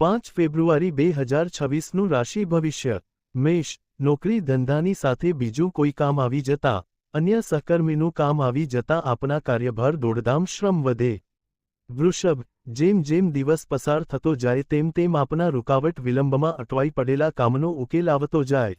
પાંચ ફેબ્રુઆરી બે હજાર છવ્વીસનું રાશિ ભવિષ્ય. મેષ, નોકરી ધંધાની સાથે બીજું કોઈ કામ આવી જતા, અન્ય સહકર્મીનું કામ આવી જતા આપના કાર્યભાર દોડધામ શ્રમ વધે. વૃષભ, જેમ જેમ દિવસ પસાર થતો જાય તેમ તેમ આપના રૂકાવટ વિલંબમાં અટવાઈ પડેલા કામનો ઉકેલ આવતો જાય.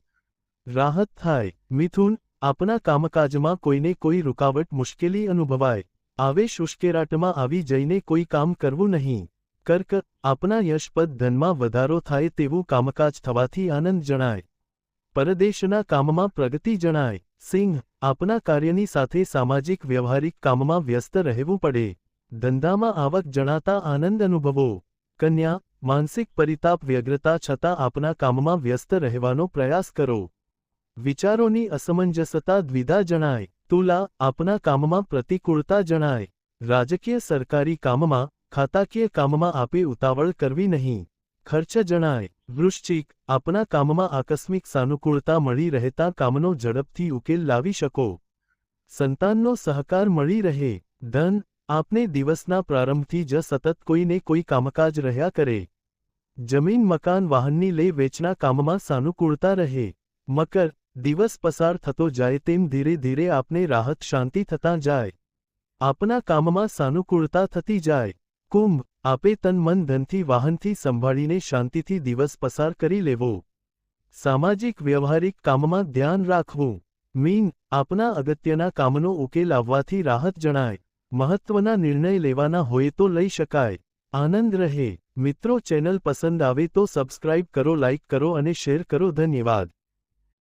રાહત થાય. મિથુન, આપના કામકાજમાં કોઈને કોઈ રૂકાવટ મુશ્કેલી અનુભવાય. આવેશ ઉશ્કેરાટમાં આવી જઈને કોઈ કામ કરવું નહીં. કર્ક, આપના યશપદ ધનમાં વધારો થાય તેવું કામકાજ થવાથી આનંદ જણાય. પરદેશના કામમાં પ્રગતિ જણાય. સિંહ, આપના કાર્યની સાથે સામાજિક વ્યવહારિક કામમાં વ્યસ્ત રહેવું પડે. ધંધામાં આવક જણાતા આનંદ અનુભવો. કન્યા, માનસિક પરિતાપ વ્યગ્રતા છતાં આપના કામમાં વ્યસ્ત રહેવાનો પ્રયાસ કરો. વિચારોની અસમંજસતા દ્વિધા જણાય. તુલા, આપના કામમાં પ્રતિકૂળતા જણાય. રાજકીય સરકારી કામમાં ખાતાકીય કામમાં આપે ઉતાવળ કરવી નહીં. ખર્ચ જણાય, વૃશ્ચિક, આપના કામમાં આકસ્મિક સાનુકૂળતા મળી રહેતા કામનો ઝડપથી ઉકેલ લાવી શકો. સંતાનનો સહકાર મળી રહે. ધન, આપને દિવસના પ્રારંભથી જ સતત કોઈને કોઈ કામકાજ રહ્યા કરે. જમીન, મકાન, વાહનની લે વેચના કામમાં સાનુકૂળતા રહે. મકર, દિવસ પસાર થતો જાય તેમ ધીરે ધીરે આપને રાહત શાંતિ થતાં જાય. આપના કામમાં સાનુકૂળતા થતી જાય. કુંભ, આપે તન મન ધનથી વાહનથી સંભાળીને શાંતિથી દિવસ પસાર કરી લેવો. સામાજિક વ્યવહારિક કામમાં ધ્યાન રાખવું. મીન, આપના અગત્યના કામનો ઉકેલ આવવાથી રાહત જણાય. મહત્વના નિર્ણય લેવાના હોય તો લઈ શકાય. આનંદ રહે. મિત્રો ચેનલ પસંદ આવે તો સબસ્ક્રાઇબ કરો, લાઇક કરો અને શેર કરો. ધન્યવાદ.